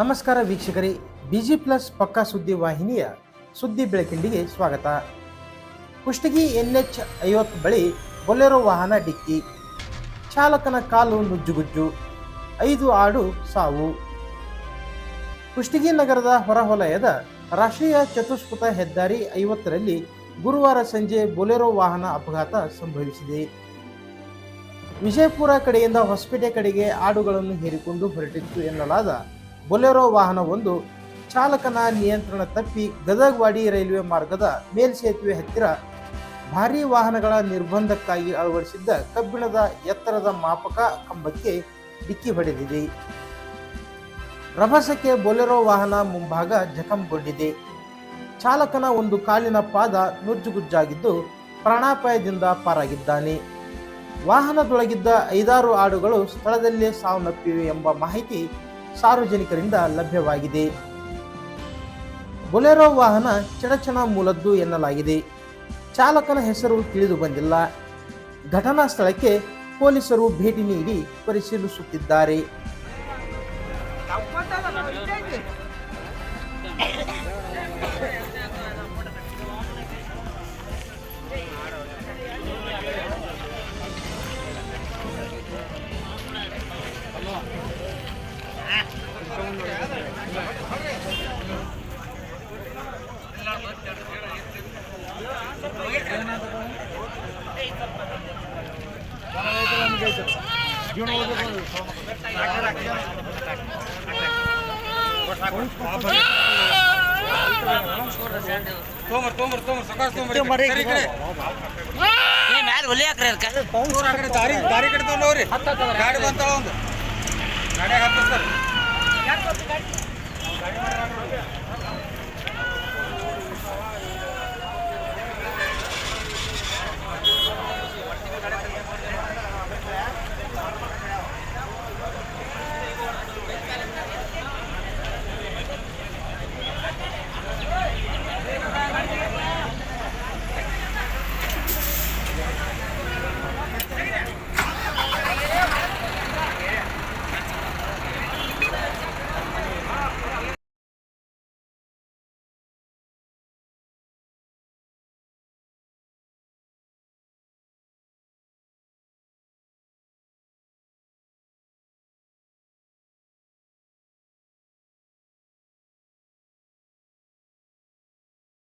ನಮಸ್ಕಾರ ವೀಕ್ಷಕರೇ, busy plus ಪಕ್ಕಾ ಸುದ್ದಿ ವಾಹಿನಿಯ ಸುದ್ದಿ ಬೆಳಕಿಂಡಿಗೆ ಸ್ವಾಗತ. ಕುಷ್ಟಗಿ ಎನ್ಎಚ್ ಐವತ್ತು ಬಳಿ ಬೊಲೆರೋ ವಾಹನ ಡಿಕ್ಕಿ. ಚಾಲಕನ ಕಾಲು ನುಜ್ಜುಗುಜ್ಜು, ಐದು ಆಡು ಸಾವು. ಕುಷ್ಟಗಿ ನಗರದ ಹೊರವಲಯದ ರಾಷ್ಟ್ರೀಯ ಚತುಷ್ಪಥ ಹೆದ್ದಾರಿ ಐವತ್ತರಲ್ಲಿ ಗುರುವಾರ ಸಂಜೆ ಬೊಲೆರೋ ವಾಹನ ಅಪಘಾತ ಸಂಭವಿಸಿದೆ. ವಿಜಯಪುರ ಕಡೆಯಿಂದ ಹೊಸಪೇಟೆ ಕಡೆಗೆ ಆಡುಗಳನ್ನು ಹೇರಿಕೊಂಡು ಹೊರಟಿತ್ತು ಎನ್ನಲಾದ ಬೊಲೆರೋ ವಾಹನವೊಂದು ಚಾಲಕನ ನಿಯಂತ್ರಣ ತಪ್ಪಿ ಗದಗವಾಡಿ ರೈಲ್ವೆ ಮಾರ್ಗದ ಮೇಲ್ಸೇತುವೆ ಹತ್ತಿರ ಭಾರೀ ವಾಹನಗಳ ನಿರ್ಬಂಧಕ್ಕಾಗಿ ಅಳವಡಿಸಿದ್ದ ಕಬ್ಬಿಣದ ಎತ್ತರದ ಮಾಪಕ ಕಂಬಕ್ಕೆ ಡಿಕ್ಕಿ ಹೊಡೆದಿದೆ. ರಭಸಕ್ಕೆ ಬೊಲೆರೋ ವಾಹನ ಮುಂಭಾಗ ಜಖಂಗೊಂಡಿದೆ. ಚಾಲಕನ ಒಂದು ಕಾಲಿನ ಪಾದ ನುಜ್ಜುಗುಜ್ಜಾಗಿದ್ದು ಪ್ರಾಣಾಪಾಯದಿಂದ ಪಾರಾಗಿದ್ದಾನೆ. ವಾಹನದೊಳಗಿದ್ದ ಐದಾರು ಆಡುಗಳು ಸ್ಥಳದಲ್ಲೇ ಸಾವನ್ನಪ್ಪಿವೆ ಎಂಬ ಮಾಹಿತಿ ಸಾರ್ವಜನಿಕರಿಂದ ಲಭ್ಯವಾಗಿದೆ. ಬೊಲೆರೋ ವಾಹನ ಚಡಚಣ ಮೂಲದ್ದು ಎನ್ನಲಾಗಿದೆ. ಚಾಲಕನ ಹೆಸರು ತಿಳಿದು ಬಂದಿಲ್ಲ. ಘಟನಾ ಸ್ಥಳಕ್ಕೆ ಪೊಲೀಸರು ಭೇಟಿ ನೀಡಿ ಪರಿಶೀಲಿಸುತ್ತಿದ್ದಾರೆ. ತೋಮರ್ ತೋಮರ್ ತೋಮರ್ ಸಕಾಸ್ ತೋಮರ್ ಸರಿ ಕಡೆ ಮ್ಯಾಲ್ ಒಲಿ ಹಾಕ್ರಿ ಅದಕ್ಕೆ ತೋಮರ್ ಕಡೆ ದಾರಿ ದಾರಿ ಕಡೆ ಗಾಡಿ ಬಂತಾಳ ಒಂದು ಗಾಡಿ ಹಾಕಿಸ್ತಾರೆ ಗಾಡಿ ಮಾಡಿ